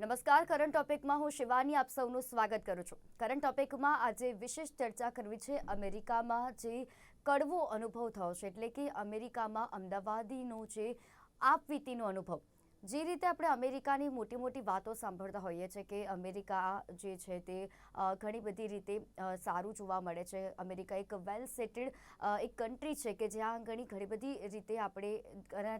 નમસ્કાર કરંટ ટોપિકમાં હું શિવાની આપ સૌનું સ્વાગત કરું છું. કરંટ ટોપિકમાં આજે વિશેષ ચર્ચા કરવી છે અમેરિકામાં જે કડવો અનુભવ થયો છે. એટલે કે અમેરિકામાં અમદાવાદીનો જે આપવીતીનો અનુભવ. જે રીતે આપણે અમેરિકાની મોટી મોટી વાતો સાંભળતા હોઈએ છીએ કે અમેરિકા જે છે તે ઘણી બધી રીતે સારું જોવા મળે છે. અમેરિકા એક વેલ સેટેડ એક કન્ટ્રી છે કે જ્યાં ઘણી ઘણી બધી રીતે આપણે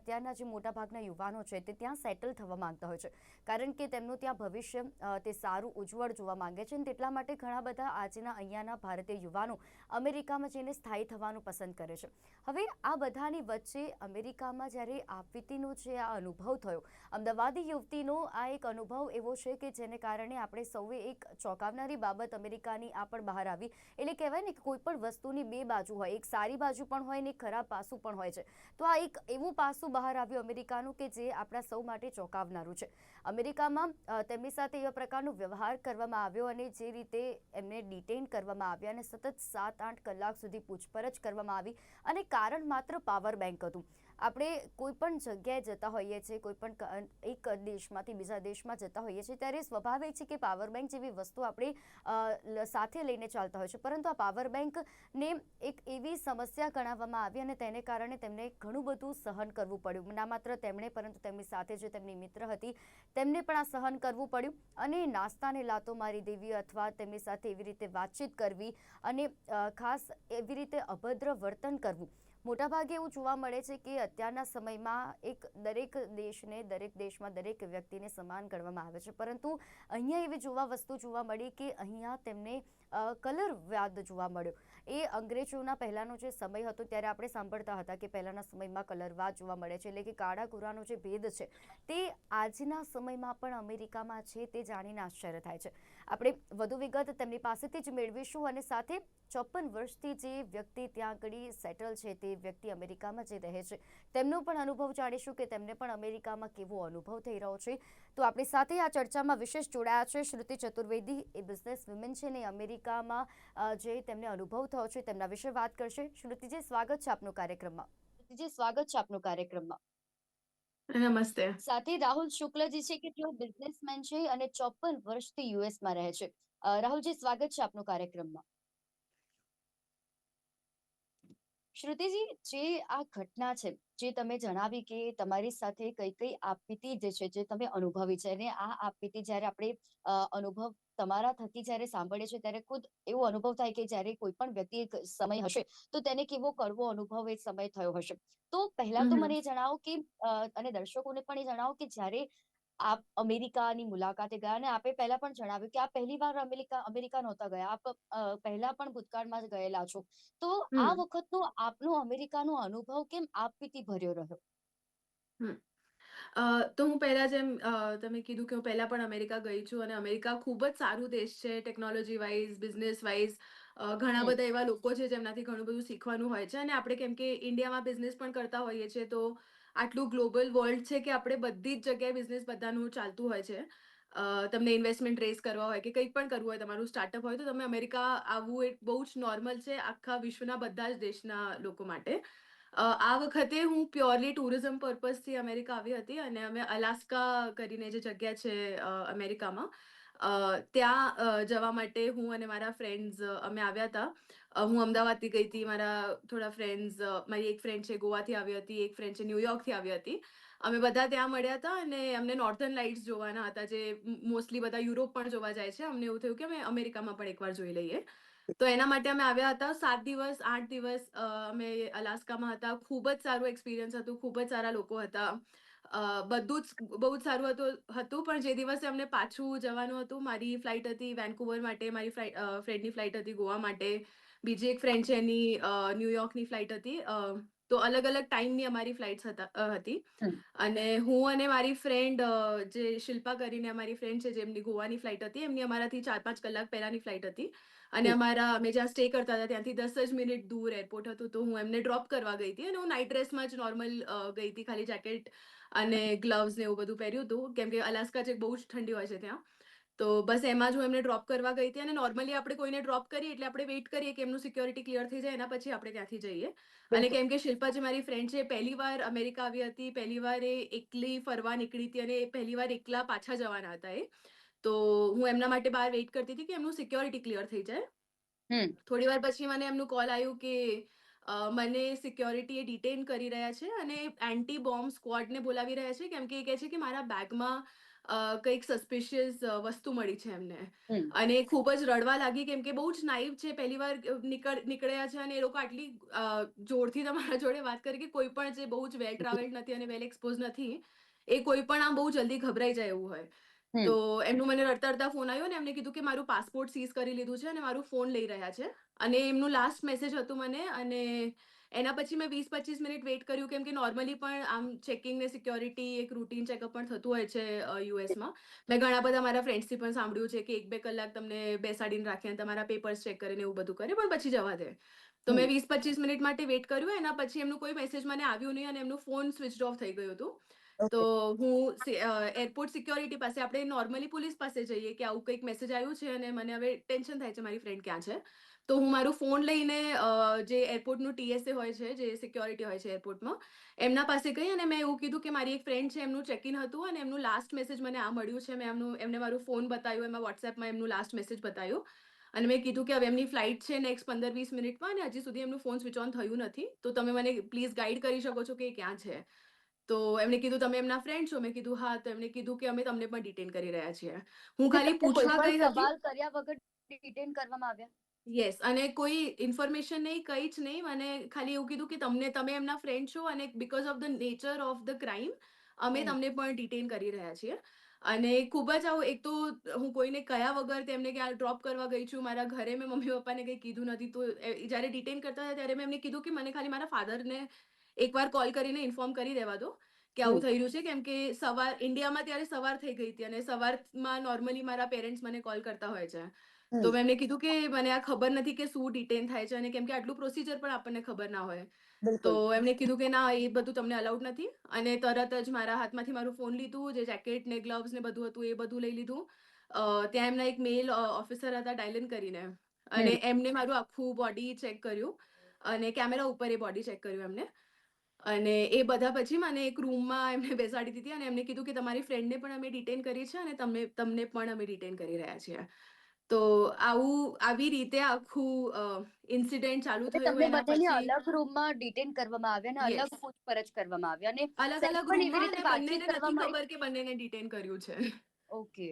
ત્યાંના જે મોટાભાગના યુવાનો છે તે ત્યાં સેટલ થવા માંગતા હોય છે. કારણ કે તેમનું ત્યાં ભવિષ્ય તે સારું ઉજ્જવળ જોવા માંગે છે અને તેટલા માટે ઘણા બધા આજના અહીંયાના ભારતીય યુવાનો અમેરિકામાં જઈને સ્થાયી થવાનું પસંદ કરે છે. હવે આ બધાની વચ્ચે અમેરિકામાં જ્યારે આપવીતીનો જે આ અનુભવ થયો અમદાવાદી યુવતીનો આ એક અનુભવ એવો છે કે જેને કારણે આપણે સૌએ એક ચોંકાવનારી બાબત અમેરિકાની આ પણ બહાર આવી. એટલે કહેવાય ને કે કોઈ પણ વસ્તુની બે બાજુ હોય, એક સારી બાજુ પણ હોય ને ખરાબ પાસું પણ હોય છે. તો આ એક એવું પાસું બહાર આવ્યું અમેરિકાનું કે જે આપણા સૌ માટે ચોંકાવનારું છે. અમેરિકામાં તેમની સાથે એવા પ્રકારનો વ્યવહાર કરવામાં આવ્યો અને જે રીતે એમને ડિટેન કરવામાં આવ્યા અને સતત સાત આઠ કલાક સુધી પૂછપરછ કરવામાં આવી અને કારણ માત્ર પાવર બેંક હતું. આપણે કોઈ પણ જગ્યાએ જતા હોઈએ છીએ, કોઈ પણ એક દેશમાંથી બીજા દેશમાં જતા હોઈએ છીએ, ત્યારે સ્વાભાવિક છે કે પાવર બેંક જેવી વસ્તુ આપણે સાથે લઈને ચાલતા હોય છે. પરંતુ આ પાવર બેંકને એક એવી સમસ્યા ગણાવવામાં આવી અને તેને કારણે તેમને ઘણું બધું સહન કરવું પડ્યું. ના માત્ર તેમણે, પરંતુ તેમની સાથે જે તેમની મિત્ર હતી, તેમને પણ આ સહન કરવું પડ્યું અને નાસ્તાને લાતો મારી દેવી અથવા તેમની સાથે એવી રીતે વાતચીત કરવી અને ખાસ એવી રીતે અભદ્ર વર્તન કરવું. મોટાભાગે એવું જોવા મળે છે કે અત્યારના સમયમાં એક દરેક દેશને, દરેક દેશમાં દરેક વ્યક્તિને સમાન ગણવામાં આવે છે. પરંતુ અહીંયા એવી જોવા વસ્તુ જોવા મળી કે અહીંયા તેમને કલર કલરવાદ જોવા મળ્યો. એ અંગ્રેજોના પહેલાંનો જે સમય હતો ત્યારે આપણે સાંભળતા હતા કે પહેલાંના સમયમાં કલરવાદ જોવા મળે છે. એટલે કે કાળા ગોરાનો જે ભેદ છે તે આજના સમયમાં પણ અમેરિકામાં છે તે જાણીને આશ્ચર્ય થાય છે. આપણે વધુ વિગત તેમની પાસેથી જ મેળવીશું અને સાથે ચોપન વર્ષથી જે વ્યક્તિ ત્યાં આગળ સેટલ છે તે વ્યક્તિ અમેરિકામાં જે રહે છે, તેમનો પણ અનુભવ જાણીશું કે તેમને પણ અમેરિકામાં કેવો અનુભવ થઈ રહ્યો છે. તો આપણી સાથે આ ચર્ચામાં વિશેષ જોડાયા છે શ્રુતિ ચતુર્વેદી, એ બિઝનેસ વિમેન છે ને અમેરિકામાં જે તેમને અનુભવ થયો છે તેમના વિશે વાત કરશે. શ્રુતિજી, સ્વાગત છે આપનો કાર્યક્રમમાં. શ્રુતિજી, સ્વાગત છે આપનો કાર્યક્રમમાં. નમસ્તે. સાથે રાહુલ શુક્લજી છે કે તેઓ બિઝનેસમેન છે અને ચોપન વર્ષથી યુએસમાં રહે છે. રાહુલજી, સ્વાગત છે આપનું કાર્યક્રમમાં. શ્રુતિજી જે આ ઘટના છે જે તમે જણાવી કે તમારી સાથે કઈ કઈ આપવીતી જે છે જે તમે અનુભવી છે અને આ આપવીતી જ્યારે આપણે અનુભવ તમારા થકી જ્યારે સાંભળીએ છીએ ત્યારે ખુદ એવો અનુભવ થાય કે જ્યારે કોઈ પણ વ્યક્તિ એક સમય હશે તો તેને કેવો કરવો અનુભવ એ સમય થયો હશે. તો પહેલા તો મને એ જણાવો કે અને દર્શકોને પણ એ જણાવો કે જ્યારે આપ અમેરિકાની મુલાકાતે ગયા અને આપે પહેલા પણ જણાવ્યું કે આપ પહેલી વાર અમેરિકા અમેરિકા નહોતા ગયા. આપ પહેલા પણ ભૂતકાળમાં ગયેલા છો. તો આ વખતનો આપનો અમેરિકાનો અનુભવ કેમ આપવીતી ભર્યો રહ્યો? તો હું પહેલા જેમ તમે કીધું કે હું પહેલા પણ અમેરિકા ગઈ છું અને અમેરિકા ખૂબ જ સારું દેશ છે ટેકનોલોજી વાઇઝ બિઝનેસ વાઇઝ ઘણા બધા એવા લોકો છે જેમનાથી ઘણું બધું શીખવાનું હોય છે અને આપણે કેમ કે ઇન્ડિયામાં બિઝનેસ પણ કરતા હોઈએ છીએ તો આટલું ગ્લોબલ વર્લ્ડ છે કે આપણે બધી જ જગ્યાએ બિઝનેસ બધાનું ચાલતું હોય છે. તમને ઇન્વેસ્ટમેન્ટ રેઝ કરવા હોય કે કંઈ પણ કરવું હોય, તમારું સ્ટાર્ટઅપ હોય, તો તમે અમેરિકા આવવું એ બહુ જ નોર્મલ છે આખા વિશ્વના બધા જ દેશના લોકો માટે. આ વખતે હું પ્યોરલી ટુરિઝમ પર્પઝથી અમેરિકા આવી હતી અને અમે અલાસ્કા કરીને જે જગ્યા છે અમેરિકામાં ત્યાં જવા માટે હું અને મારા ફ્રેન્ડ્સ અમે આવ્યા હતા. હું અમદાવાદથી ગઈ હતી મારા થોડા ફ્રેન્ડ્સ મારી એક ફ્રેન્ડ છે ગોવાથી આવી હતી એક ફ્રેન્ડ છે ન્યુયોર્કથી આવી હતી અમે બધા ત્યાં મળ્યા હતા અને અમને નોર્ધન લાઇટ્સ જોવાના હતા જે મોસ્ટલી બધા યુરોપ પણ જોવા જાય છે અમને એવું થયું કે અમે અમેરિકામાં પણ એકવાર જોઈ લઈએ તો એના માટે અમે આવ્યા હતા સાત દિવસ આઠ દિવસ અમે અલાસ્કામાં હતા ખૂબ જ સારું એક્સપિરિયન્સ હતું ખૂબ જ સારા લોકો હતા બધું જ બહુ જ સારું હતું હતું પણ જે દિવસે અમને પાછું જવાનું હતું મારી ફ્લાઇટ હતી વેન્કુવર માટે મારી ફ્રેન્ડની ફ્લાઇટ હતી ગોવા માટે બીજી એક ફ્રેન્ડ છે એની ન્યુયોર્કની ફ્લાઇટ હતી તો અલગ અલગ ટાઈમની અમારી ફ્લાઇટ્સ હતા હતી. અને હું અને મારી ફ્રેન્ડ જે શિલ્પા કરીને અમારી ફ્રેન્ડ છે જેમની ગોવાની ફ્લાઇટ હતી એમની અમારાથી ચાર પાંચ કલાક પહેલાની ફ્લાઇટ હતી. અને અમારા અમે જ્યાં સ્ટે કરતા હતા ત્યાંથી દસ જ મિનિટ દૂર એરપોર્ટ હતું તો હું એમને ડ્રોપ કરવા ગઈ હતી. અને હું નાઇટ ડ્રેસમાં જ નોર્મલ ગઈ હતી ખાલી જેકેટ અને ગ્લવ્સ ને એવું બધું પહેર્યું હતું. કેમ કે અલાસ્કા જે બહુ જ ઠંડી હોય છે ત્યાં. તો બસ એમાં જ હું એમને ડ્રોપ કરવા ગઈ હતી અને નોર્મલી આપણે કોઈને ડ્રોપ કરીએ એટલે આપણે વેઇટ કરીએ કે એમનું સિક્યોરિટી ક્લિયર થઈ જાય એના પછી આપણે ત્યાંથી જઈએ. અને કેમ કે શિલ્પા જે મારી ફ્રેન્ડ છે પહેલી વાર અમેરિકા આવી હતી પહેલી વાર એ એકલી ફરવા નીકળી હતી અને પહેલી વાર એકલા પાછા જવાના હતા એ. તો હું એમના માટે બહાર વેઇટ કરતી હતી કે એમનું સિક્યોરિટી ક્લિયર થઈ જાય. થોડી વાર પછી મને એમનું કોલ આવ્યું કે મને સિક્યોરિટી એ ડિટેન કરી રહ્યા છે અને એન્ટી બોમ્બ સ્ક્વોડને બોલાવી રહ્યા છે કેમ કે એ કહે છે કે મારા બેગમાં કંઈક સસ્પિશિયસ વસ્તુ મળી છે એમને. હમ. અને ખૂબ જ રડવા લાગી કેમ કે બહુ જ નાઇવ છે. પહેલી વાર નીકળ નીકળ્યા છે અને એ લોકો આટલી અ, જોરથી તમારા જોડે વાત કરી કે કોઈ પણ જે બહુ જ વેલ ટ્રાવેલ્ડ નથી અને વેલ એક્સપોઝ નથી એ કોઈ પણ આમ બહુ જલ્દી ગભરાઈ જાય એવું હોય. હમ. તો એમનું મને રડતા રડતા ફોન આવ્યો ને એમને કીધું કે મારું પાસપોર્ટ સીઝ કરી લીધું છે અને મારું ફોન લઈ રહ્યા છે. અને એમનું લાસ્ટ મેસેજ હતું મને અને એના પછી મેં વીસ પચીસ મિનિટ વેઇટ કર્યું કેમ કે નોર્મલી પણ આમ ચેકિંગ ને સિક્યોરિટી એક રૂટીન ચેકઅપ પણ થતું હોય છે યુએસમાં મેં. ઘણા બધા મારા ફ્રેન્ડ્સથી પણ સાંભળ્યું છે કે એક બે કલાક તમને બેસાડીને રાખે અને તમારા પેપર્સ ચેક કરીને એવું બધું કરે પણ પછી જવા દે. તો મેં વીસ પચીસ મિનિટ માટે વેઇટ કર્યું એના પછી એમનું કોઈ મેસેજ મને આવ્યું નહીં અને એમનું ફોન સ્વિચ ઓફ થઈ ગયું હતું. તો હું એરપોર્ટ સિક્યોરિટી પાસે આપણે નોર્મલી પોલીસ પાસે જઈએ કે આવું કંઈક મેસેજ આવ્યું છે અને મને હવે ટેન્શન થાય છે મારી ફ્રેન્ડ ક્યાં છે. તો હું મારું ફોન લઈને જે એરપોર્ટનું ટીએસએ હોય છે જે સિક્યોરિટી હોય છે એરપોર્ટમાં એમના પાસે ગઈ અને મેં એવું કીધું કે મારી એક ફ્રેન્ડ છે એમનું ચેક ઇન હતું અને એમનું લાસ્ટ મેસેજ મને આ મળ્યું છે. મેં એમનું એમને મારું ફોન બતાવ્યું એમાં વોટ્સએપમાં એમનું લાસ્ટ મેસેજ બતાવ્યું. અને મેં કીધું કે હવે એમની ફ્લાઇટ છે નેક્સ્ટ પંદર વીસ મિનિટમાં અને હજી સુધી એમનું ફોન સ્વિચ ઓન થયું નથી. તો તમે મને પ્લીઝ ગાઈડ કરી શકો છો કે ક્યાં છે. તો એમણે કીધું તમે એમના ફ્રેન્ડ છો? મેં કીધું હા. તો એમણે કીધું કે અમે તમને પણ ડિટેન કરી રહ્યા છીએ. હું ખાલી પૂછવા ગઈ સવાલ કર્યા વગર ડિટેન કરવામાં આવ્યા? યસ અને કોઈ ઇન્ફોર્મેશન નહીં કંઈ જ નહીં મને ખાલી એવું કીધું કે તમને તમે એમના ફ્રેન્ડ છો અને because of the nature of the crime અમે હમ. તમને પણ ડિટેન કરી રહ્યા છીએ અને ખૂબ જ આવું એક તો હું કોઈને કયા વગર તેમને ક્યાં ડ્રોપ કરવા ગઈ છું મારા ઘરે મેં મમ્મી પપ્પાને કંઈ કીધું નથી તો એ- જ્યારે ડિટેન કરતા હતા ત્યારે મેં એમને કીધું કે મને ખાલી મારા ફાધરને એકવાર કોલ કરીને ઇન્ફોર્મ કરી દેવા દો કે આવું હમ. થઈ રહ્યું છે કેમ કે સવાર ઇન્ડિયામાં ત્યારે સવાર થઈ ગઈ હતી અને સવારમાં નોર્મલી મારા પેરેન્ટ્સ મને કોલ કરતા હોય છે. તો મેં એમને કીધું કે મને આ ખબર નથી કે શું ડિટેન થાય છે અને કેમ કે આટલું પ્રોસિજર પણ આપણને ખબર ના હોય. તો એમને એમણે કીધું કે ના એ બધું તમને અલાઉડ નથી. અને તરત જ મારા હાથમાંથી મારું ફોન લીધું જે જેકેટ ને ગ્લવ્સ ને બધું હતું એ બધું લઈ લીધું. ત્યાં એમના એક મેલ ઓફિસર હતા ડાયલન કરીને. અને એમને મારું આખું બોડી ચેક કર્યું અને કેમેરા ઉપર એ બોડી ચેક કર્યું એમને. અને એ બધા પછી મને એક રૂમમાં એમને બેસાડી દીધી અને એમને કીધું કે તમારી ફ્રેન્ડને પણ અમે ડિટેન કરી છે અને તમને તમને પણ અમે ડિટેન કરી રહ્યા છીએ. તો આવું આવી રીતે આખું ઇન્સિડન્ટ ચાલુ થયું તમને એના પછી અલગ રૂમમાં ડિટેન કરવામાં આવ્યા અને યસ અલગ પૂછપરછ કરવામાં આવી અને અલગ અલગ પણ એવી રૂમમાં રીતે વાતચીત બંનેને નથી કરવામાં ખબર કે બંનેને ડિટેન કર્યું છે. ઓકે.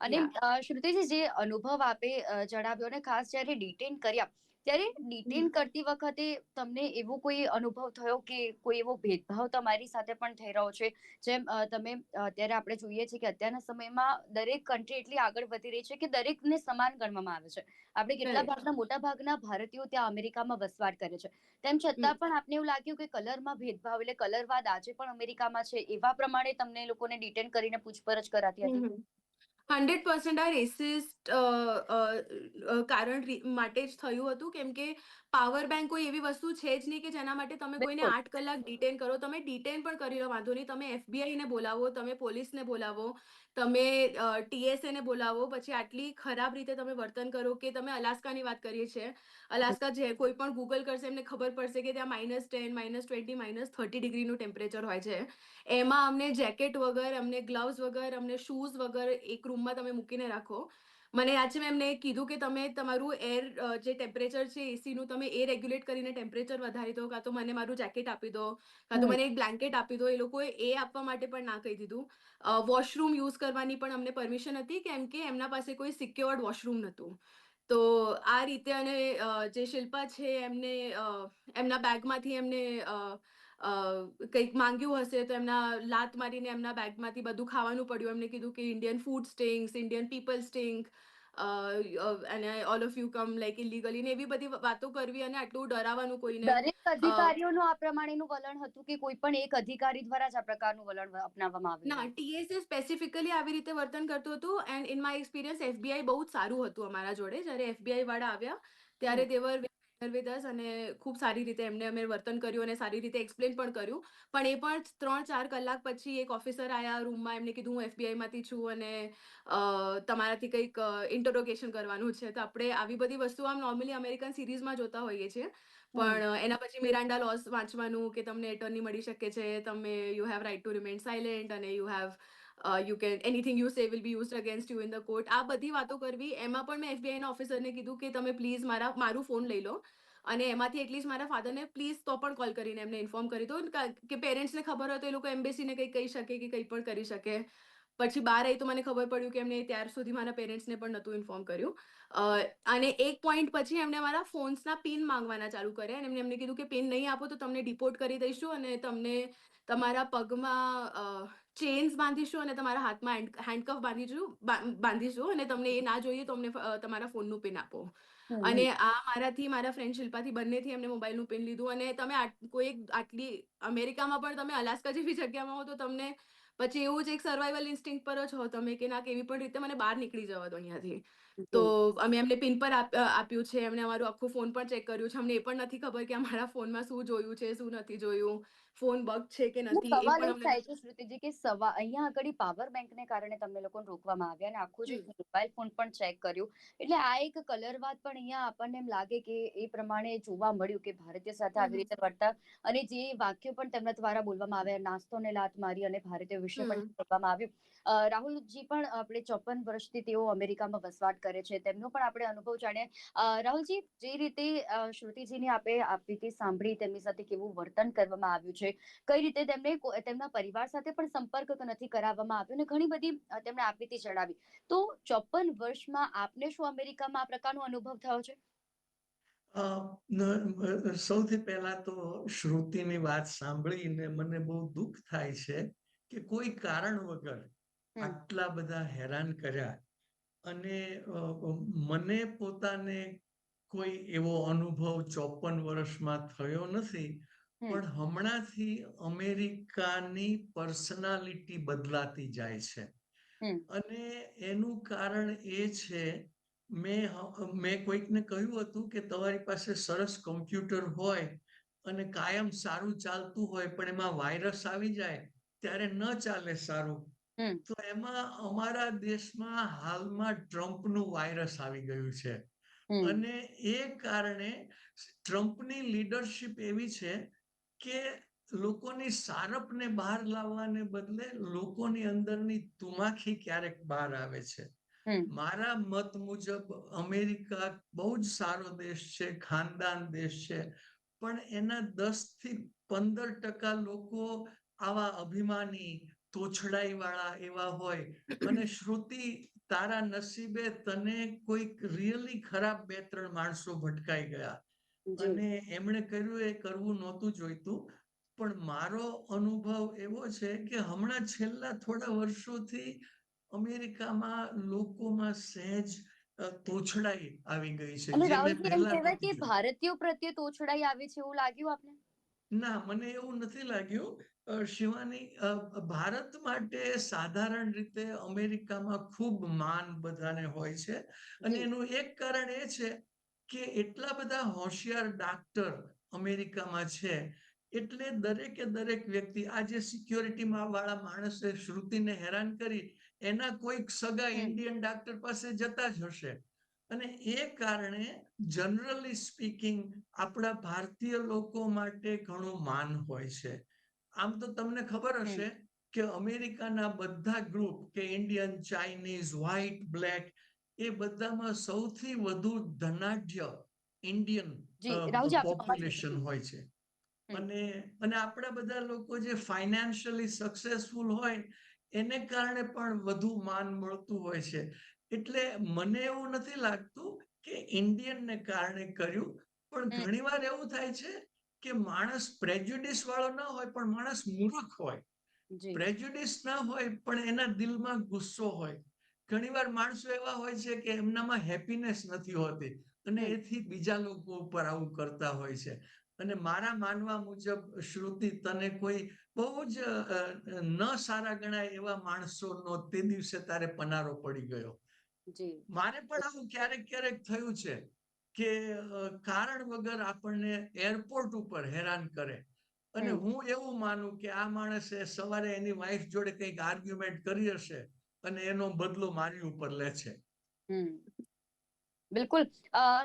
અને અ, શ્રુતિજી જે અનુભવ આપે અ, જણાવ્યો ને ખાસ જ્યારે ડિટેન કર્યા ત્યારે ડિટેન કરતી વખતે તમને એવો કોઈ અનુભવ થયો કે કોઈ એવો ભેદભાવ તમારી સાથે પણ થઈ રહ્યો છે? જેમ તમે અત્યારે આપણે જોઈએ છીએ કે અત્યારના સમયમાં દરેક કન્ટ્રી એટલી આગળ વધી રહી છે કે દરેકને સમાન ગણવામાં આવે છે. આપણે કેટલા ભાગના મોટા ભાગના ભારતીયો ત્યાં અમેરિકામાં વસવાટ કરે છે. તેમ છતાં પણ આપને એવું લાગ્યું કે કલરમાં ભેદભાવ એટલે કલરવાદ આજે પણ અમેરિકામાં છે. એવા પ્રમાણે તમને લોકોને ડિટેન કરીને પૂછપરછ કરાતી હતી? હંડ્રેડ પર્સન્ટ આ રેસિસ્ટ કારણ માટે જ થયું હતું. કેમ કે પાવર બેંક કોઈ એવી વસ્તુ છે જ નહીં કે જેના માટે તમે કોઈને આઠ કલાક ડિટેન કરો. તમે ડિટેન પણ કરી લો વાંધો નહીં. તમે એફબીઆઈ ને બોલાવો તમે પોલીસને બોલાવો તમે ટીએસએ ને બોલાવો પછી આટલી ખરાબ રીતે તમે વર્તન કરો કે તમે અલાસ્કાની વાત કરીએ છીએ. અલાસ્કા જે કોઈ પણ ગૂગલ કરશે એમને ખબર પડશે કે ત્યાં minus ten minus twenty minus thirty ડિગ્રીનું temperature હોય છે. એમાં અમને જેકેટ વગર અમને ગ્લવ્સ વગર અમને શૂઝ વગર એક રૂમમાં તમે મૂકીને રાખો. મને યાદ છે મેં એમને કીધું કે તમે તમારું એર જે ટેમ્પરેચર છે એસીનું તમે એ રેગ્યુલેટ કરીને ટેમ્પરેચર વધારી દો કાં તો મને મારું જેકેટ આપી દો કાં તો મને એક બ્લેન્કેટ આપી દો એ લોકોએ એ આપવા માટે પણ ના કહી દીધું. વોશરૂમ યુઝ કરવાની પણ અમને પરમિશન હતી કેમ કે એમના પાસે કોઈ સિક્યોર્ડ વોશરૂમ નહોતું. તો આ રીતે અને જે શિલ્પા છે એમને એમના બેગમાંથી એમને અ, કંઈક માંગ્યું હશે તો એમના લાત મારીને એમના બેગમાંથી બધું ખાવાનું પડ્યું. એમને કીધું કે Indian food stings Indian people stink and all of you come like illegally ને એવી બધી વાતો કરવી અને આટલું ડરાવવાનું કોઈને. દરેક અધિકારીઓનું આ પ્રમાણેનું વલણ હતું કે કોઈ પણ એક અધિકારી દ્વારા જ આ પ્રકારનું વલણ અપનાવવામાં ના ટીએસએ સ્પેસિફિકલી આવી રીતે વર્તન કરતું હતું and in my experience FBI બહુ જ સારું હતું અમારા જોડે. જ્યારે એફબીઆઈ વાળા આવ્યા ત્યારે હમ. અસ અને ખૂબ સારી રીતે એમને અમે વર્તન કર્યું અને સારી રીતે એક્સપ્લેન પણ કર્યું. પણ એ પણ ત્રણ ચાર કલાક પછી એક ઓફિસર આયા રૂમમાં એમને કીધું હું એફબીઆઈમાંથી માંથી છું અને તમારાથી કંઈક ઇન્ટરોગેશન કરવાનું છે. તો આપણે આવી બધી વસ્તુ આમ નોર્મલી અમેરિકન સિરીઝમાં જોતા હોઈએ છીએ. પણ એના પછી મિરાન્ડા લોસ વાંચવાનું કે તમને એટર્ની મળી શકે છે તમે you have right to remain silent અને you have you can anything you say will be used against you in the court આ બધી વાતો કરવી, એમાં પણ મેં FBI ના ઓફિસરને કીધું કે તમે પ્લીઝ મારા, મારું ફોન લઈ લો. અને એમાંથી એટલીસ્ટ મારા ફાધરને પ્લીઝ તો પણ કોલ કરીને એમને ઇન્ફોર્મ કરી દો. કા- પેરેન્ટ્સને ખબર હોય તો એ લોકો એમ્બેસીને કંઈ કહી શકે કે કંઈ પણ કરી શકે. પછી બહાર આવી તો મને ખબર પડ્યું કે એમને ત્યાર સુધી મારા પેરેન્ટ્સને પણ નહોતું ઇન્ફોર્મ કર્યું. અને એક પોઈન્ટ પછી એમણે મારા ફોન્સના પિન માંગવાના ચાલુ કર્યા. અને એમને એમને કીધું કે પિન નહીં આપો તો તમને ડિપોર્ટ કરી દઈશું અને તમને તમારા પગમાં ચેન્સ બાંધીશું અને તમારા હાથમાં હેન્ડકફ બાંધીશું બાંધીશું અને તમને એ ના જોઈએ તો અમને તમારા ફોનનું પિન આપો. અને આ મારાથી મારા ફ્રેન્ડ શિલ્પાથી બંનેથી એમને મોબાઈલનું પિન લીધું અને તમે કોઈ આટલી અમેરિકામાં પણ તમે અલાસ્કા જેવી જગ્યામાં હો તો તમને પછી એવું જ એક સર્વાઈવલ ઇન્સ્ટિંક્ટ પર જ હો તમે કે ના કેવી પણ રીતે મને બહાર નીકળી જવા દો અહીંયાથી. તો અમે એમને પિન પર આપ- આપ્યું છે એમને અમારું આખું ફોન પણ ચેક કર્યું છે. અમને એ પણ નથી ખબર કે અમારા ફોનમાં શું જોયું છે શું નથી જોયું. ફોન બગ છે કે નથી સવાલ એ થાય છે શ્રુતિજી કે સવા અહીંયા આગળ પાવર બેંકને કારણે તમને લોકોને રોકવામાં આવ્યા અને આખું જે મોબાઈલ ફોન પણ ચેક કર્યું. એટલે આ એક કલરવાદ પણ અહીંયા આપણને એમ લાગે કે એ પ્રમાણે જોવા મળ્યું કે ભારતીય સાથે આવી રીતે વર્તા અને જે વાક્યો પણ તેમના દ્વારા બોલવામાં આવ્યા નાસ્તોને લાત મારી અને ભારતીય વિશે પણ બોલવામાં આવ્યું. રાહુલજી પણ આપણે ચોપન વર્ષથી તેઓ અમેરિકામાં વસવાટ કરે છે. તેમનો પણ આપણે અનુભવ જાણીએ. રાહુલજી જે રીતે શ્રુતિજીની આપણે આપી સાંભળી તેમની સાથે કેવું વર્તન કરવામાં આવ્યું છે કઈ રીતે તેમને તેમના પરિવાર સાથે પણ સંપર્ક નથી કરાવવામાં આવ્યો અને ઘણી બધી તેમણે આપવીતી જણાવી તો ચોપન વર્ષમાં આપને શું અમેરિકામાં આ પ્રકારનો અનુભવ થયો છે? સૌથી પહેલા તો શ્રુતિની વાત સાંભળીને મને બહુ દુઃખ થાય છે કે કોઈ કારણ વગર આટલા બધા હેરાન કર્યા અને મને પોતાને કોઈ એવો અનુભવ ચોપન વર્ષમાં થયો નથી. પણ હમણાંથી અમેરિકાની પર્સનાલિટી બદલાતી જાય છે. અને એનું કારણ એ છે મેં મેં કોઈકને કહ્યું હતું કે તમારી પાસે સરસ કમ્પ્યુટર હોય અને કાયમ સારું ચાલતું હોય પણ એમાં વાયરસ આવી જાય ત્યારે ન ચાલે સારું. તો એમાં અમારા દેશમાં હાલમાં ટ્રમ્પનું વાયરસ આવી ગયું છે. અને એ કારણે ટ્રમ્પની લીડરશિપ એવી છે કે લોકોની સારપને બહાર લાવવાને બદલે લોકોની અંદરની તુમાખી ક્યારેક બહાર આવે છે. મારા મત મુજબ અમેરિકા બહુ જ સારો દેશ છે ખાનદાન દેશ છે પણ એના દસથી પંદર ટકા લોકો આવા અભિમાની તોછડાઈ વાળા એવા હોય. અને શ્રુતિ તારા નસીબે તને કોઈક રિયલી ખરાબ બે ત્રણ માણસો ભટકાઈ ગયા. અને એમણે કર્યું એ કરવું નહોતું જોઈતું. પણ મારો અનુભવ એવો છે કે હમણાં છેલ્લા થોડા વર્ષોથી અમેરિકામાં લોકોમાં સહેજ તોછડાઈ આવી ગઈ છે. કે ભારતીયો પ્રત્યે તોછડાઈ આવી છે એવું લાગ્યું આપને? ના મને એવું નથી લાગ્યું. શિવાની ભારત માટે સાધારણ રીતે અમેરિકામાં ખૂબ માન બધાને હોય છે. અને એનું એક કારણ એ છે કે એટલા બધા હોશિયાર ડાક્ટર અમેરિકામાં છે એટલે દરેકે દરેક વ્યક્તિ આ જે સિક્યોરિટીમાં વાળા માણસે શ્રુતિને હેરાન કરી એના કોઈક સગા ઇન્ડિયન ડાક્ટર પાસે જતા જ હશે. અને એ કારણે જનરલી સ્પીકિંગ આપણા ભારતીય લોકો માટે ઘણું માન હોય છે. આમ તો તમને ખબર હશે કે અમેરિકાના બધા ગ્રુપ કે ઇન્ડિયન ચાઇનીઝ વ્હાઇટ બ્લેક એ બધામાં સૌથી વધુ ધનાઢ્ય ઇન્ડિયન પોપ્યુલેશન હોય છે. અને અને આપણા બધા લોકો જે ફાઇનાન્શિયલી સક્સેસફુલ હોય એને કારણે પણ વધુ માન મળતું હોય છે. એટલે મને એવું નથી લાગતું કે ઇન્ડિયનને કારણે કર્યું પણ ઘણીવાર એવું થાય છે કે માણસ પ્રેજ્યુડિસ વાળો ન હોય પણ માણસ મૂર્ખ હોય. પ્રેજ્યુડિસ ના હોય પણ એના દિલમાં ગુસ્સો હોય. ઘણીવાર માણસો એવા હોય છે કે એમનામાં હેપીનેસ નથી હોતી અને એથી બીજા લોકો ઉપર આવું કરતા હોય છે. અને મારા માનવા મુજબ શ્રુતિ તને કોઈ બહુ જ ન સારા ગણાય એવા માણસોનો તે દિવસે તારે પનારો પડી ગયો. મારે પણ આવું ક્યારેક ક્યારેક થયું છે કે કારણ વગર આપણને એરપોર્ટ ઉપર હેરાન કરે. અને હું એવું માનું કે આ માણસે સવારે એની વાઈફ જોડે કંઈક આર્ગ્યુમેન્ટ કરી હશે અને એનો બદલો મારી ઉપર લે છે. બિલકુલ.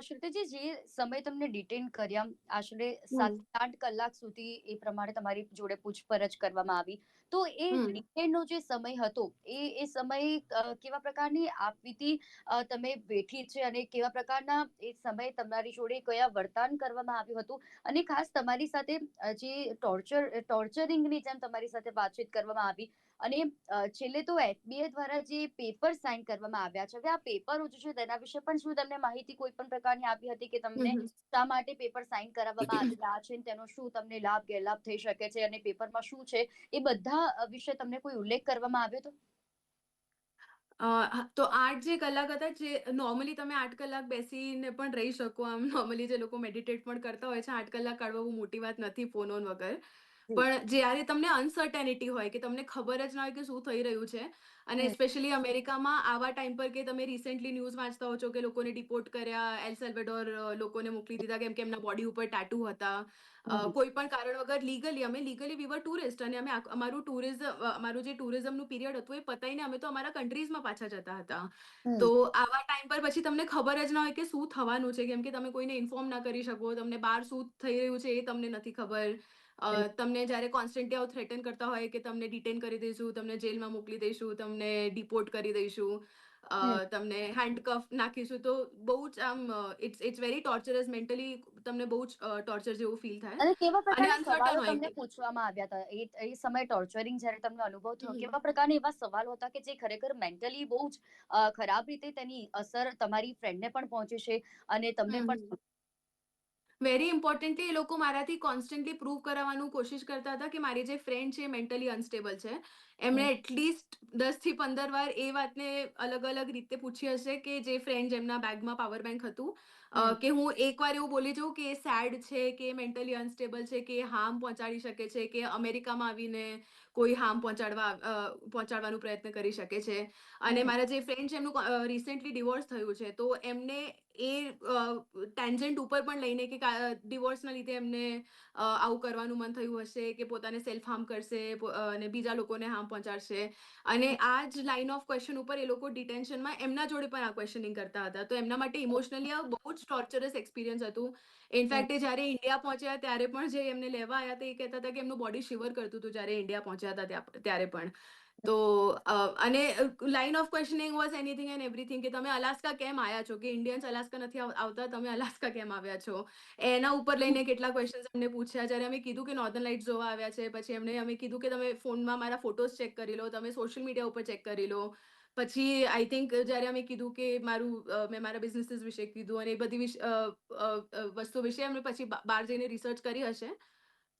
શ્રુતિજી જે સમય તમને ડિટેન કર્યા આશરે સાત આઠ કલાક સુધી એ પ્રમાણે તમારી જોડે પૂછપરછ કરવામાં આવી. તો એ ડિટેનનો જે સમય હતો એ એ સમય કેવા પ્રકારની આપવીતી તમે બેઠી છે અને કેવા પ્રકારના એ સમય તમારી જોડે કયા વર્તાન કરવામાં આવ્યું હતું? અને ખાસ તમારી સાથે જે ટોર્ચર ટોર્ચરિંગની જેમ તમારી સાથે વાતચીત કરવામાં આવી અને છેલ્લે તો એફબીઆઈ દ્વારા જે પેપર સાઇન કરવામાં આવ્યા છે હવે આ પેપરો જે છે તેના વિશે પણ શું તમને માહિતી કોઈ પણ પ્રકારની આપી હતી કે તમને શા માટે પેપર સાઇન કરાવવામાં આવ્યા છે તેનો શું તમને લાભ ગેરલાભ થઈ શકે છે અને પેપરમાં શું છે એ બધા વિશે તમને કોઈ ઉલ્લેખ કરવામાં આવ્યો હતો તો આઠ જે કલાક હતા જે નોર્મલી તમે આઠ કલાક બેસીને પણ રહી શકો આમ નોર્મલી જે લોકો મેડિટેટ પણ કરતા હોય છે આઠ કલાક કાઢવા બહુ મોટી વાત નથી ફોન ઓન વગર. પણ જ્યારે તમને અનસર્ટેનિટી હોય કે તમને ખબર જ ના હોય કે શું થઈ રહ્યું છે અને સ્પેશિયલી અમેરિકામાં આવા ટાઈમ પર કે તમે રિસેન્ટલી ન્યૂઝ વાંચતા હો છો કે લોકોને ડિપોર્ટ કર્યા એલ સેલ્વેડોર લોકોને મોકલી દીધા કેમ કે એમના બોડી ઉપર ટેટુ હતા. કોઈ પણ કારણ વગર લીગલી અમે લીગલી વી વર ટુરિસ્ટ અને અમે અમારું ટુરિઝમ અમારું જે ટુરિઝમનું પીરિયડ હતું એ પતાઈને અમે તો અમારા કન્ટ્રીઝમાં પાછા જતા હતા. તો આવા ટાઈમ પર પછી તમને ખબર જ ના હોય કે શું થવાનું છે કેમ કે તમે કોઈને ઇન્ફોર્મ ના કરી શકો તમને બહાર શું થઈ રહ્યું છે એ તમને નથી ખબર. તમને જ્યારે કોન્સ્ટન્ટલી આવું થ્રેટન કરતા હોય કે તમને ડિટેન કરી દઈશું તમને જેલમાં મોકલી દઈશું તમને ડિપોર્ટ કરી દઈશું તમને હેન્ડકફ નાખીશું તો બહુ જ આમ it's it's very torturous mentally તમને બહુ જ ટોર્ચર જેવું ફીલ થાય. અને કેવા પ્રકારના સવાલો તમને પૂછવામાં આવ્યા હતા? એ સમય ટોર્ચરિંગ જ્યારે તમને અનુભવ થયો. કેવા પ્રકારના એવા સવાલો હતા કે જે ખરેખર મેન્ટલી બહુ જ ખરાબ રીતે તેની અસર તમારી ફ્રેન્ડને પણ પહોંચે છે અને તમને પણ વેરી ઇમ્પોર્ટન્ટલી એ લોકો મારાથી કોન્સ્ટન્ટલી પ્રૂવ કરાવવાનું કોશિશ કરતા હતા કે મારી જે ફ્રેન્ડ છે મેન્ટલી અનસ્ટેબલ છે. એમણે એટલીસ્ટ દસથી પંદર વાર એ વાતને અલગ અલગ રીતે પૂછી હશે કે જે ફ્રેન્ડ જેમના બેગમાં પાવર બેંક હતું કે હું એકવાર એવું બોલી જાઉં કે સેડ છે કે મેન્ટલી અનસ્ટેબલ છે કે હાર્મ પહોંચાડી શકે છે કે અમેરિકામાં આવીને કોઈ હાર્મ પહોંચાડવા પહોંચાડવાનો પ્રયત્ન કરી શકે છે. અને મારા જે ફ્રેન્ડ છે એમનું રિસેન્ટલી ડિવોર્સ થયું છે તો એમને એ ટેન્જન્ટ ઉપર પણ લઈને કે ડિવોર્સના લીધે એમને આવું કરવાનું મન થયું હશે કે પોતાને સેલ્ફ હાર્મ કરશે અને બીજા લોકોને હાર્મ પહોંચાડશે. અને આ જ લાઇન ઓફ ક્વેશ્ચન ઉપર એ લોકો ડિટેન્શનમાં એમના જોડે પણ આ ક્વેશ્ચનિંગ કરતા હતા. તો એમના માટે ઇમોશનલી આ બહુ જ ટોર્ચરસ એક્સપિરિયન્સ હતું. ઇનફેક્ટ એ જ્યારે ઇન્ડિયા પહોંચ્યા ત્યારે પણ જે એમને લેવા આવ્યા હતા એ કહેતા હતા કે એમનું બોડી શિવર કરતું હતું જ્યારે ઇન્ડિયા પહોંચ્યા હતા ત્યારે પણ. તો અ, અને line of questioning was anything and everything કે તમે અલાસ્કા કેમ આવ્યા છો કે ઇન્ડિયન્સ અલાસ્કા નથી આવ- આવતા તમે અલાસ્કા કેમ આવ્યા છો એના ઉપર લઈને કેટલા ક્વેશ્ચન્સ અમને પૂછ્યા જ્યારે અમે કીધું કે નોર્ધન લાઇટ જોવા આવ્યા છે પછી એમણે અમે કીધું કે તમે ફોનમાં મારા ફોટોઝ ચેક કરી લો તમે સોશિયલ મીડિયા ઉપર ચેક કરી લો પછી આઈ થિંક જ્યારે અમે કીધું કે મારું અ, મેં મારા બિઝનેસીસ વિશે કીધું અને એ બધી વિશ- અ, અ, અ, વસ્તુ વિશે અમે પછી બા- બહાર જઈને રિસર્ચ કરી હશે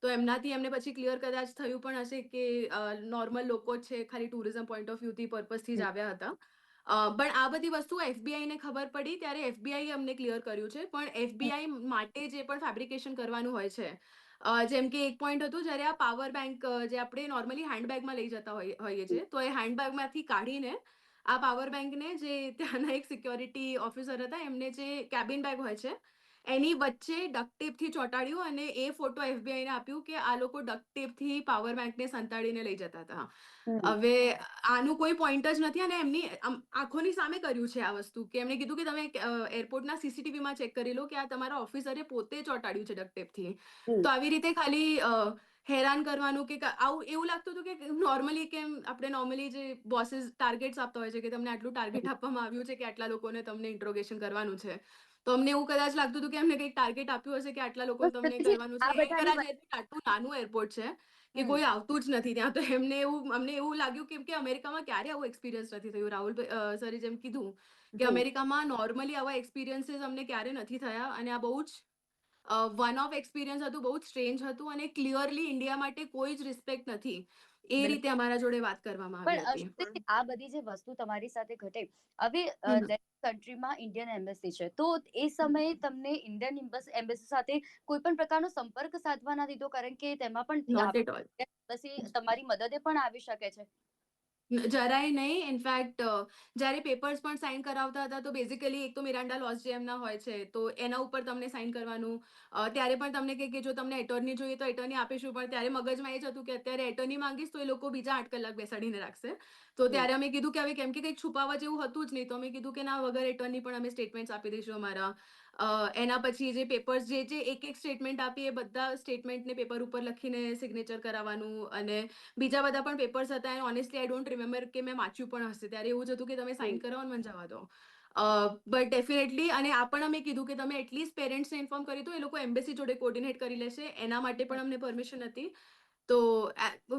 તો એમનાથી એમને પછી ક્લિયર કદાચ થયું પણ હશે કે નોર્મલ લોકો છે ખાલી ટુરિઝમ પોઈન્ટ ઓફ વ્યૂથી પર્પઝથી જ આવ્યા હતા. પણ આ બધી વસ્તુ એફબીઆઈ ને ખબર પડી ત્યારે એફબીઆઈ અમને ક્લિયર કર્યું છે. પણ એફબીઆઈ માટે જે પણ ફેબ્રિકેશન કરવાનું હોય છે જેમ કે એક પોઈન્ટ હતું જ્યારે આ પાવર બેંક જે આપણે નોર્મલી હેન્ડબેગમાં લઈ જતા હોઈએ છીએ તો એ હેન્ડબેગમાંથી કાઢીને આ પાવર બેંકને જે ત્યાંના એક સિક્યોરિટી ઓફિસર હતા એમને જે કેબિન બેગ હોય છે એની વચ્ચે ડકટેપથી ચોંટાડ્યું અને એ ફોટો એફબીઆઈને આપ્યું કે આ લોકો ડકટેપથી પાવર બેંકને સંતાડીને લઈ જતા હતા. હવે આનું કોઈ પોઈન્ટ જ નથી અને એમની આંખોની સામે કર્યું છે આ વસ્તુ કે એમણે કીધું કે તમે એરપોર્ટના સીસીટીવીમાં ચેક કરી લો કે આ તમારા ઓફિસરે પોતે ચોંટાડ્યું છે ડકટેપથી થી તો આવી રીતે ખાલી હેરાન કરવાનું કે આવું એવું લાગતું હતું કે નોર્મલી કેમ આપણે નોર્મલી જે બોસીસ ટાર્ગેટ્સ આપતા હોય છે કે તમને આટલું ટાર્ગેટ આપવામાં આવ્યું છે કે આટલા લોકોને તમને ઇન્ટ્રોગેશન કરવાનું છે. તો અમને એવું કદાચ લાગતું હતું કે એમને કંઈક ટાર્ગેટ આપ્યું હશે કે આટલા લોકો તમને કરવાનું છે. કદાચ આટલું નાનું એરપોર્ટ છે કે કોઈ આવતું જ નથી ત્યાં. તો એમને એવું અમને એવું લાગ્યું કેમ કે અમેરિકામાં ક્યારે આવું એક્સપિરિયન્સ નથી થયું? રાહુલ સરે જેમ કીધું કે અમેરિકામાં નોર્મલી આવા એક્સપિરિયન્સીસ અમને ક્યારે નથી થયા અને આ બહુ જ વન ઓફ એક્સપિરિયન્સ હતું બહુ જ સ્ટ્રેન્જ હતું અને ક્લિયરલી ઇન્ડિયા માટે કોઈ જ રિસ્પેક્ટ નથી. એ રીતે અમારા જોડે વાત કરવામાં આવી હતી. આ બધી જે વસ્તુ તમારી સાથે ઘટે હવે કન્ટ્રીમાં ઇન્ડિયન એમ્બેસી છે. તો એ સમયે તમને ઇન્ડિયન એમ્બેસી સાથે કોઈ પણ પ્રકારનો સંપર્ક સાધવા ના દીધો કારણ કે તેમાં પણ embassy તમારી મદદે પણ આવી શકે છે. જરાય નહીં ઇનફેક્ટ જ્યારે પેપર્સ પણ સાઇન કરાવતા હતા તો બેઝિકલી એક તો મિરાન્ડા લોસ જે એમના હોય છે તો એના ઉપર તમને સાઇન કરવાનું ત્યારે પણ તમને કહે કે જો તમને એટર્ની જોઈએ તો એટર્ની આપીશું પણ ત્યારે મગજમાં એ જ હતું કે અત્યારે એટર્ની માંગીશ તો એ લોકો બીજા આઠ કલાક બેસાડીને રાખશે તો ત્યારે અમે કીધું કે હવે કેમ કે કંઈક છુપાવવા જેવું હતું જ નહીં તો અમે કીધું કે ના વગર એટર્ની પણ અમે સ્ટેટમેન્ટ્સ આપી દઈશું અમારા એના પછી જે પેપર્સ જે જે એક એક સ્ટેટમેન્ટ આપી એ બધા સ્ટેટમેન્ટને પેપર ઉપર લખીને સિગ્નેચર કરાવવાનું અને બીજા બધા પણ પેપર્સ હતા and honestly I don't remember કે મેં વાંચ્યું પણ હશે. ત્યારે એવું જ હતું કે તમે સાઇન. કરાવો મને જવા દો. બટ ડેફિનેટલી અને આ પણ અમે કીધું કે તમે એટલીસ્ટ પેરેન્ટ્સને ઇન્ફોર્મ કરી દો. એ લોકો એમ્બેસી જોડે કોર્ડિનેટ કરી લેશે. એના માટે પણ અમને પરમિશન હતી. તો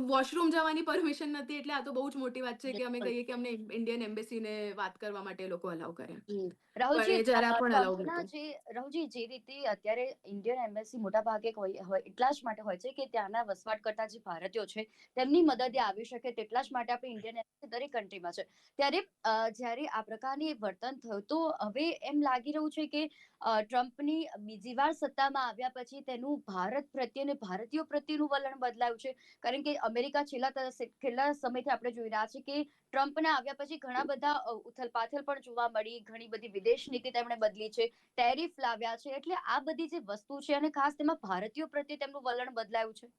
વોશરૂમ જવાની પરમિશન નથી એટલે આ તો બહુ જ મોટી વાત છે કે અમે બિલકુલ. કહીએ કે અમને ઇન્ડિયન એમ્બેસીને વાત કરવા માટે એ લોકો અલાઉ કરે જી. રાહુલજી જરા અ, પણ ટ્રમ્પના નહોતું. જે રાહુલજી જે રીતે અત્યારે ઇન્ડિયન એમ્બેસી મોટા ભાગે હોય હોય એટલા જ માટે હોય છે કે ત્યાંના વસવાટ કરતા જે ભારતીયો છે તેમની મદદે આવી શકે તેટલા જ માટે આપણે ઇન્ડિયન એમ્બેસી દરેક કન્ટ્રીમાં છે ત્યારે અ, જ્યારે આ પ્રકારની વર્તન થયું તો હવે એમ લાગી રહ્યું છે કે અ, ટ્રમ્પની બીજી વાર સત્તામાં આવ્યા પછી તેનું ભારત પ્રત્યે અને ભારતીયો પ્રત્યેનું વલણ બદલાયું છે. કારણ કે અમેરિકા છેલ્લા છેલ્લા સમયથી આપણે જોઈ રહ્યા છીએ કે ટ્રમ્પના આવ્યા પછી ઘણા બધા ઉથલપાથલ પણ જોવા મળી. ઘણી બધી વિદેશ નીતિ તેમણે બદલી છે ટેરિફ લાવ્યા છે. એટલે આ બધી જે વસ્તુ છે અને ખાસ તેમાં ભારતીયો પ્રત્યે તેમનું વલણ બદલાયું છે.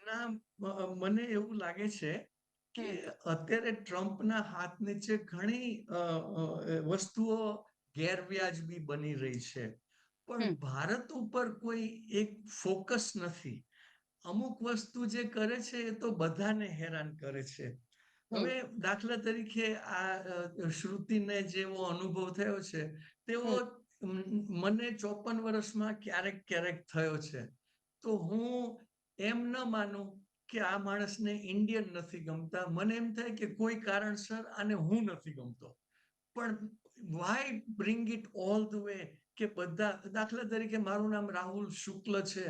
ના મને એવું લાગે છે કે અત્યારે ટ્રમ્પના હાથ નીચે ઘણી વસ્તુઓ ગેરવ્યાજબી બની રહી છે. પણ ભારત ઉપર કોઈ એક ફોકસ નથી. અમુક વસ્તુ જે કરે છે એ તો બધાને હેરાન કરે છે. હવે દાખલા તરીકે આ શ્રુતિને જેવો અનુભવ થયો છે તેવો મને ચોપન વર્ષમાં ક્યારેક ક્યારેક થયો છે. તો હું એમ ન માનું કે આ માણસને ઇન્ડિયન નથી ગમતા. મને એમ થાય કે કોઈ કારણસર આને હું નથી ગમતો. પણ why bring it all the way કે બધા દાખલા તરીકે મારું નામ રાહુલ શુક્લ છે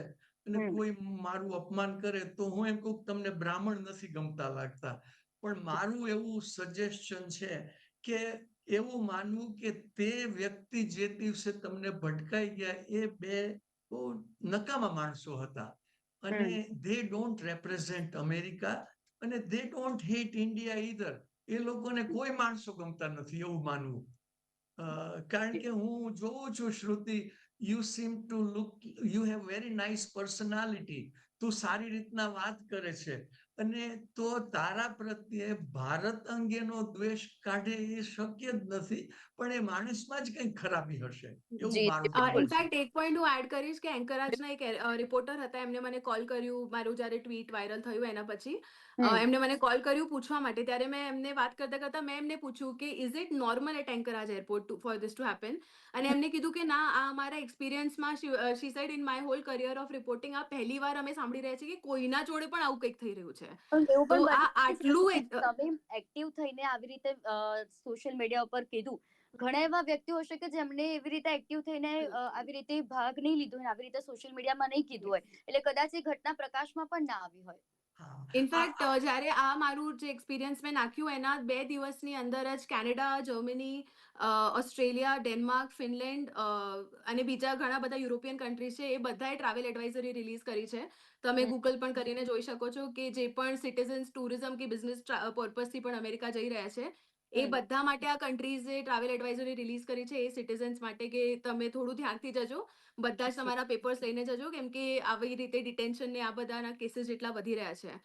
અને કોઈ મારું અપમાન કરે તો હું એમ કહું તમને બ્રાહ્મણ નથી ગમતા લાગતા. પણ મારું એવું સજેશન છે કે એવું માનવું કે તે વ્યક્તિ જે દિવસે તમને ભટકાઈ ગયા એ બે બહુ નકામા માણસો હતા. અને ધે ડોન્ટ રેપ્રેઝેન્ટ અમેરિકા અને they don't hate India either એ લોકોને કોઈ માણસો ગમતા નથી એવું માનવું. કારણ કે હું જોઉં છું Shruti you seem to look you have very nice personality તું સારી રીતના વાત કરે છે. અને તો તારા પ્રત્યે ભારત અંગેનો દ્વેષ કાઢે એ શક્ય જ નથી પણ એ માણસમાં જ કંઈક ખરાબી હશે ઇનફેક્ટ એક પોઈન્ટ હું એડ કરીશ કે એન્કરાજના એક રિપોર્ટર હતા એમને મને કોલ કર્યું મારું જ્યારે ટ્વીટ વાયરલ થયું એના પછી. એમને મને કોલ કર્યું પૂછવા માટે ત્યારે મેં એમને વાત કરતા કરતા મેં એમને પૂછ્યું કે is it normal at Anchorage airport for this to happen અને એમને કીધું કે ના આ અમારા એક્સપિરિયન્સમાં she said in my whole career of reporting આ પહેલી વાર અમે સાંભળી રહ્યા છીએ કે કોઈના જોડે પણ આવું કંઈક થઈ રહ્યું છે. પણ તો આ આટલું છે તમે એક્ટિવ થઈને આવી રીતે સોશિયલ મીડિયા ઉપર કીધું. ઘણા એવા વ્યક્તિઓ હશે કે જેમને એવી રીતે એક્ટિવ થઈને આવી રીતે ભાગ નહીં લીધો હોય આવી રીતે સોશિયલ મીડિયામાં નહીં કીધું હોય. એટલે કદાચ એ ઘટના પ્રકાશમાં પણ ના આવી હોય. ઇનફેક્ટ જ્યારે આ મારું જે એક્સપિરિયન્સ મેં નાખ્યું એના બે દિવસની અંદર જ કેનેડા જર્મની અ, ઓસ્ટ્રેલિયા ડેનમાર્ક ફિનલેન્ડ અ, અને બીજા ઘણા બધા યુરોપિયન કન્ટ્રીઝ છે એ બધાએ ટ્રાવેલ એડવાઇઝરી રિલીઝ કરી છે. તમે ગૂગલ પણ કરીને જોઈ શકો છો કે જે પણ સિટીઝન્સ ટુરિઝમ કે બિઝનેસ પર્પઝથી પણ અમેરિકા જઈ રહ્યા છે એ બધા માટે આ કન્ટ્રીઝે ટ્રાવેલ એડવાઇઝરી રિલીઝ કરી છે એ સિટીઝન્સ માટે કે તમે થોડું ધ્યાનથી જજો બધા જ તમારા પેપર્સ લઈને જજો કેમ કે આવી રીતે ડિટેન્શન ને આ બધાના કેસીસ જેટલા વધી રહ્યા છે.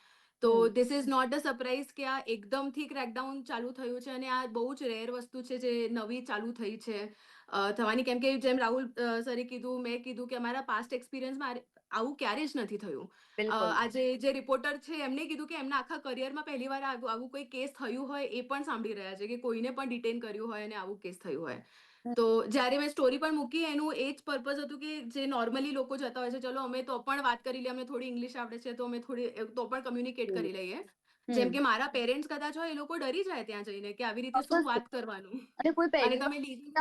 તો this is not a surprise કે આ એકદમથી ક્રેકડાઉન ચાલુ થયું છે અને આ બહુ જ રેર વસ્તુ છે જે નવી ચાલુ થઈ છે. થવાની કેમ કે જેમ રાહુલ સરે કીધું મેં કીધું કે અમારા પાસ્ટ એક્સપિરિયન્સમાં આવું ક્યારે જ નથી થયું. આજે જે રિપોર્ટર છે એમને કીધું કે એમના આખા કરિયરમાં પહેલી વાર આવું આવું કોઈ કેસ થયું હોય એ પણ સાંભળી રહ્યા છે કે કોઈને પણ ડિટેન કર્યું હોય અને આવું કેસ થયું હોય. તો જ્યારે મેં સ્ટોરી પણ મૂકી એનું એ જ પર્પઝ હતું કે જે નોર્મલી લોકો જતા હોય છે ચલો અમે તો પણ વાત કરી લઈએ અમને થોડી ઇંગ્લિશ આવડે છે તો અમે થોડી તો પણ કમ્યુનિકેટ કરી લઈએ. જેમ કે મારા પેરેન્ટ્સ કદાચ હોય એ લોકો ડરી જાય ત્યાં જઈને કે આવી રીતે શું વાત કરવાનું. અને કોઈ પહેલી તમે લીધી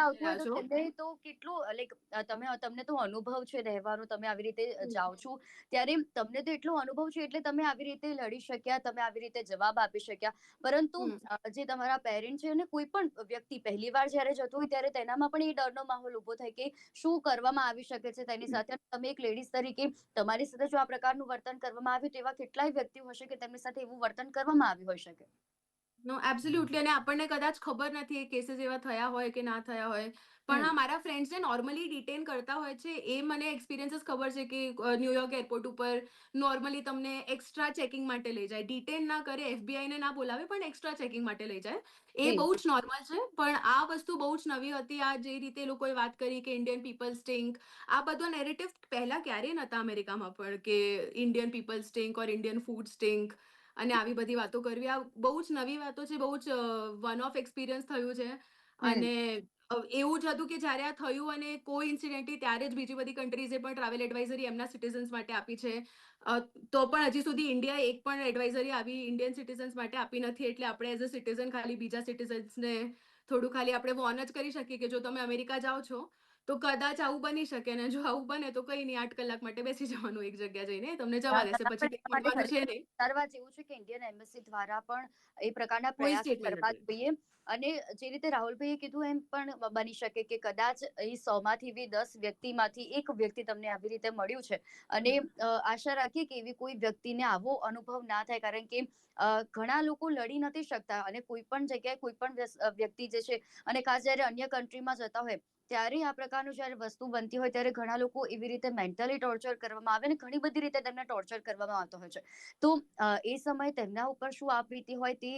તો કેટલું લાઈક તમે તમને તો અનુભવ છે રહેવાનો તમે આવી રીતે. જાઓ છો. ત્યારે તમને તો એટલો અનુભવ છે એટલે તમે આવી રીતે લડી શક્યા તમે આવી રીતે જવાબ આપી શક્યા. પરંતુ જે તમારા પેરેન્ટ છે અને કોઈ પણ વ્યક્તિ પહેલી વાર જ્યારે જતું હોય ત્યારે તેનામાં પણ એ ડરનો માહોલ ઊભો થાય કે શું કરવામાં આવી શકે છે તેની સાથે. તમે એક લેડીઝ તરીકે તમારી સાથે જો આ પ્રકારનું વર્તન કરવામાં આવ્યું તો એવા કેટલાય વ્યક્તિઓ હશે કે તેમની સાથે એવું વર્તન કરવામાં આવી હોઈ શકે. નો એબ્સોલ્યુટલી અને આપણને કદાચ ખબર નથી કેસીસ એવા થયા હોય કે ના થયા હોય. પણ. હા મારા ફ્રેન્ડ્સને નોર્મલી ડિટેન કરતા હોય છે એ મને એક્સપિરિયન્સીસ ખબર છે કે ન્યુયોર્ક એરપોર્ટ ઉપર નોર્મલી તમને એક્સ્ટ્રા ચેકિંગ માટે લઈ જાય. ડિટેન ના કરે એફબીઆઈ ને ના બોલાવે પણ એક્સ્ટ્રા ચેકિંગ માટે લઈ જાય. એ. બહુ જ નોર્મલ છે પણ આ વસ્તુ બહુ જ નવી હતી. આ જે રીતે લોકોએ વાત કરી કે ઇન્ડિયન પીપલ સ્ટિંક આ બધો નેરેટિવ પહેલા ક્યારેય નતા અમેરિકામાં પણ કે Indian people stink or Indian food stink અને આવી બધી વાતો કરવી. આ બહુ જ નવી વાતો છે બહુ જ વન ઓફ એક્સપિરિયન્સ થયું છે. અને એવું જ હતું કે જ્યારે આ થયું અને કોઈ ઇન્સિડેન્ટલી ત્યારે જ બીજી બધી કન્ટ્રીઝે પણ ટ્રાવેલ એડવાઇઝરી એમના સિટીઝન્સ માટે આપી છે. તો પણ હજી સુધી ઇન્ડિયા એક પણ એડવાઇઝરી આવી ઇન્ડિયન સિટીઝન્સ માટે આપી નથી. એટલે આપણે એઝ અ સિટીઝન ખાલી બીજા સિટીઝન્સને થોડું ખાલી આપણે વોર્ન જ કરી શકીએ કે જો તમે અમેરિકા જાઓ છો તો કદાચ આવું બની શકે ને જો આવું બને તો કઈ નહીં આઠ કલાક માટે બેસી જવાનું એક જગ્યા જઈને તમને જવા દેશે. પછી કંઈ છે નહીં. વિચારવા જેવું છે કે ઇન્ડિયન એમ્બેસી દ્વારા પણ એ પ્રકારના પ્રયાસ કરવા જોઈએ. અને જે રીતે રાહુલભાઈએ કીધું એમ પણ બની શકે કે કદાચ એ સો માંથી બી દસ વ્યક્તિમાંથી એક વ્યક્તિ તમને આવી રીતે મળ્યું છે. અને આશા રાખીએ કે એવી કોઈ વ્યક્તિને આવો અનુભવ ના થાય કારણ કે ઘણા લોકો લડી નથી શકતા અને કોઈ પણ જગ્યાએ કોઈ પણ વ્યક્તિ જે છે અને ખાસ જ્યારે અન્ય કન્ટ્રીમાં જતા હોય ત્યારે આ પ્રકારનું જ્યારે વસ્તુ બનતી હોય ત્યારે ઘણા લોકો એવી રીતે મેન્ટલી ટોર્ચર કરવામાં આવે અને ઘણી બધી રીતે તેમને ટોર્ચર કરવામાં આવતો હોય છે. તો એ સમયે તેમના ઉપર શું આપ વીતી હોય તે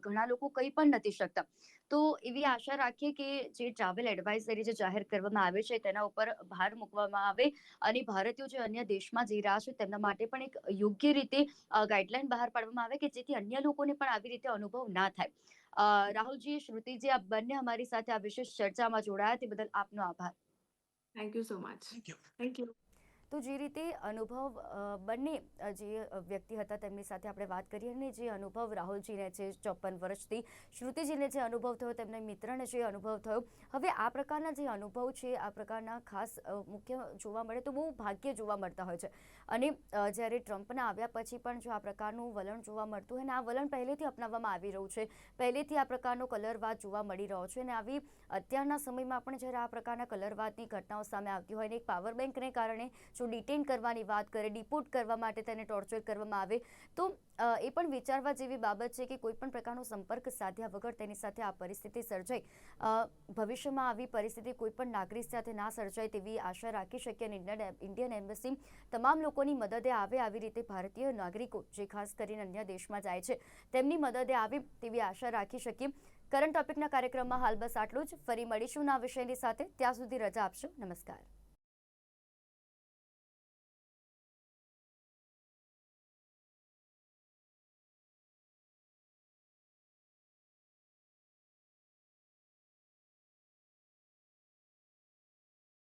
ઘણા લોકો કંઈ પણ નથી શકતા. તો એવી આશા રાખીએ કે જે ટ્રાવેલ એડવાઇઝરી જે જાહેર કરવામાં આવે છે તેના ઉપર ભાર મૂકવામાં આવે અને ભારતીયો જે અન્ય દેશમાં જઈ રહ્યા છે તેમના માટે પણ એક યોગ્ય રીતે ગાઈડલાઈન બહાર પાડવામાં આવે કે જેથી અન્ય લોકોને પણ આવી રીતે અનુભવ ના થાય. રાહુલજી શ્રુતિજી આપ બંને અમારી સાથે આ વિશેષ ચર્ચામાં જોડાયા. તે બદલ આપનો આભાર. Thank you so much thank you તો જે રીતે અનુભવ બંને જે વ્યક્તિ હતા તેમની સાથે આપણે વાત કરી અને જે અનુભવ રાહુલજીને છે ચોપન વર્ષથી શ્રુતિજીને જે અનુભવ થયો તેમના મિત્રને જે અનુભવ થયો હવે આ પ્રકારના જે અનુભવ છે આ પ્રકારના ખાસ મુખ્ય જોવા મળે તો બહુ ભાગ્ય જોવા મળતા હોય છે. અને જ્યારે ટ્રમ્પના આવ્યા પછી પણ જો આ પ્રકારનું વલણ જોવા મળતું હોય અને આ વલણ પહેલેથી અપનાવવામાં આવી રહ્યું છે. પહેલેથી આ પ્રકારનો કલરવાદ જોવા મળી રહ્યો છે અને આવી અત્યારના સમયમાં પણ જ્યારે આ પ્રકારના કલરવાદની ઘટનાઓ સામે આવતી હોય અને એક પાવર બેંકને કારણે જો ડિટેન કરવાની વાત કરે, ડિપોર્ટ કરવા માટે તેને ટોર્ચર કરવામાં આવે, તો એ પણ વિચારવા જેવી બાબત છે કે કોઈ પણ પ્રકારનો સંપર્ક સાધ્યા વગર તેની સાથે આ પરિસ્થિતિ સર્જાઈ ભવિષ્યમાં આવી પરિસ્થિતિ કોઈ પણ નાગરિક સાથે ના સર્જાય તેવી આશા રાખી શકીએ અને ઇન્ડિયન એમ્બસી તમામ લોકોની મદદે આવે આવી રીતે ભારતીય નાગરિકો, જે ખાસ કરીને અન્ય દેશમાં જાય છે, તેમની મદદે આવે તેવી આશા રાખી શકીએ. કરંટ ટોપિકના કાર્યક્રમમાં હાલ બસ આટલું જ. ફરી મળીશું ના વિષયની સાથે. ત્યાં સુધી રજા આપશો. નમસ્કાર.